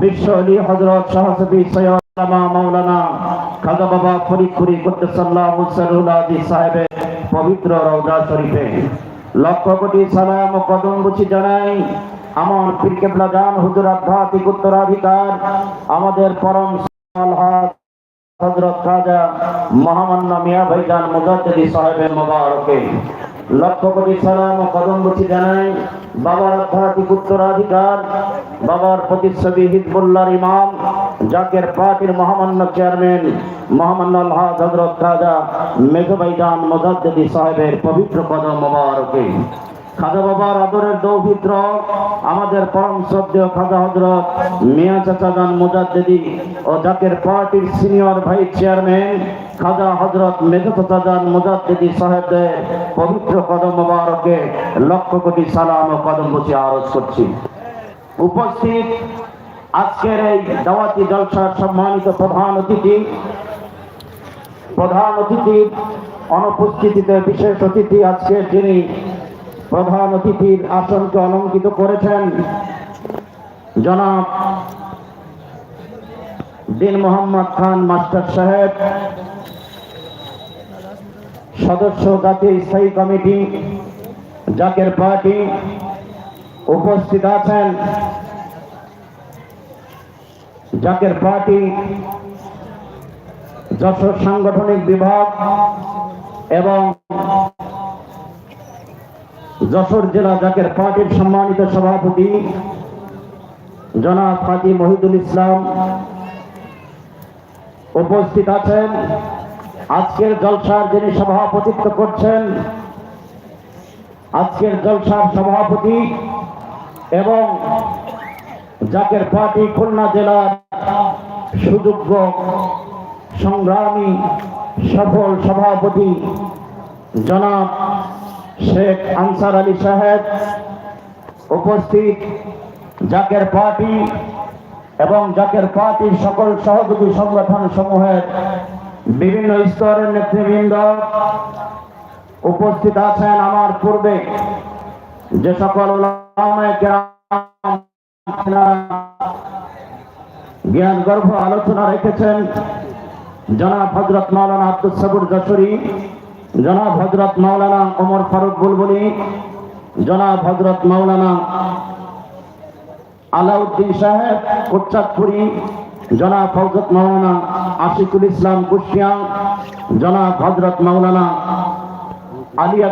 বিশ্ব আলী হজরত শাহসবি সৈয়দ মাওলানা খাজা বাবা ফরিদপুরি কুদ্দুসাল্লাহ মুসরুল আদি সাহেবের পবিত্র রওজা শরীফে লক্ষ কোটি সালাম ও কদম বুঝি জানাই, আমার পীর কেবলা জান হুজুর আধ্যাত্মিক উত্তরাধিকার, আমাদের পরম আলহাজ হযরত খাজা মহামান্য মিয়া ভাইজান মুজাদ্দিদি সাহেবের মোবারকে। লক্ষ কোটি সালাম ও কদম বুঝি জানাই বাবার আধ্যাত্মিক উত্তরাধিকার, বাবার প্রতিচ্ছবি হিজবুল্লাহর ইমাম, জাকের পার্টির মহামান্য চেয়ারম্যান, মহামান্য আল্লাহ হজরত রাজা মেঘবাইদান ভাইজান সাহেবের পবিত্র কদম মোবারকে। খাজা বাবার আদরের দৌহিত্র আমাদের পরম শ্রদ্ধেয় খাজা হজরত মিয়া চাচাগান মুজাদ্দিদি ও জাকের পার্টির সিনিয়র ভাইস চেয়ারম্যান খাজা হজরত চাচাগান মুজাদ্দিদি সাহেবদের পবিত্র কদম মোবারকে লক্ষ কোটি সালাম ও কদম বসে আরজ করছি। উপস্থিত আজকের এই দাওয়াতি জলসার সম্মানিত প্রধান অতিথি। প্রধান অতিথির অনুপস্থিতিতে বিশেষ অতিথি আজকে যিনি প্রধান অতিথির আসনকে অলঙ্কিত করেছেন জনাব দিন মোহাম্মদ খান মাস্টার সাহেব, সদস্য জাতীয় স্থায়ী কমিটি, জাকের পার্টি উপস্থিত আছেন। জাকের পার্টি যশোর সাংগঠনিক বিভাগ এবং যশোর জেলা জাকের পার্টির সম্মানিত সভাপতি জনাব হাজি মহিদুল ইসলাম উপস্থিত আছেন। আজকের জলসার যিনি সভাপতিত্ব করছেন, আজকের জলসার সভাপতি এবং জাকের পার্টি খুলনা জেলার সুযোগ্য সংগ্রামী সফল সভাপতি জনাব শেখ আনসার আলী সাহেব উপস্থিত জাকের পার্টি এবং জাকের পার্টির সকল সহযোগী সংগঠন সমূহের বিভিন্ন স্তরের নেতৃবৃন্দ উপস্থিত আছেন আমার পূর্বে। যে সকল জ্ঞান গর্ভ আলোচনা রেখেছেন, জনাব হজরত মাওলানা আব্দুল সাবুর যশোরী জনাব হজরত মাওলানা ওমর ফারুক বুলবুলি, জনাব হজরত মাওলানা আলাউদ্দিন সাহেব কোচাতপুরি জনাব হজরত মাওলানা আশিকুল ইসলাম কুশিয়া, জনাব হজরত মাওলানা আলিয়া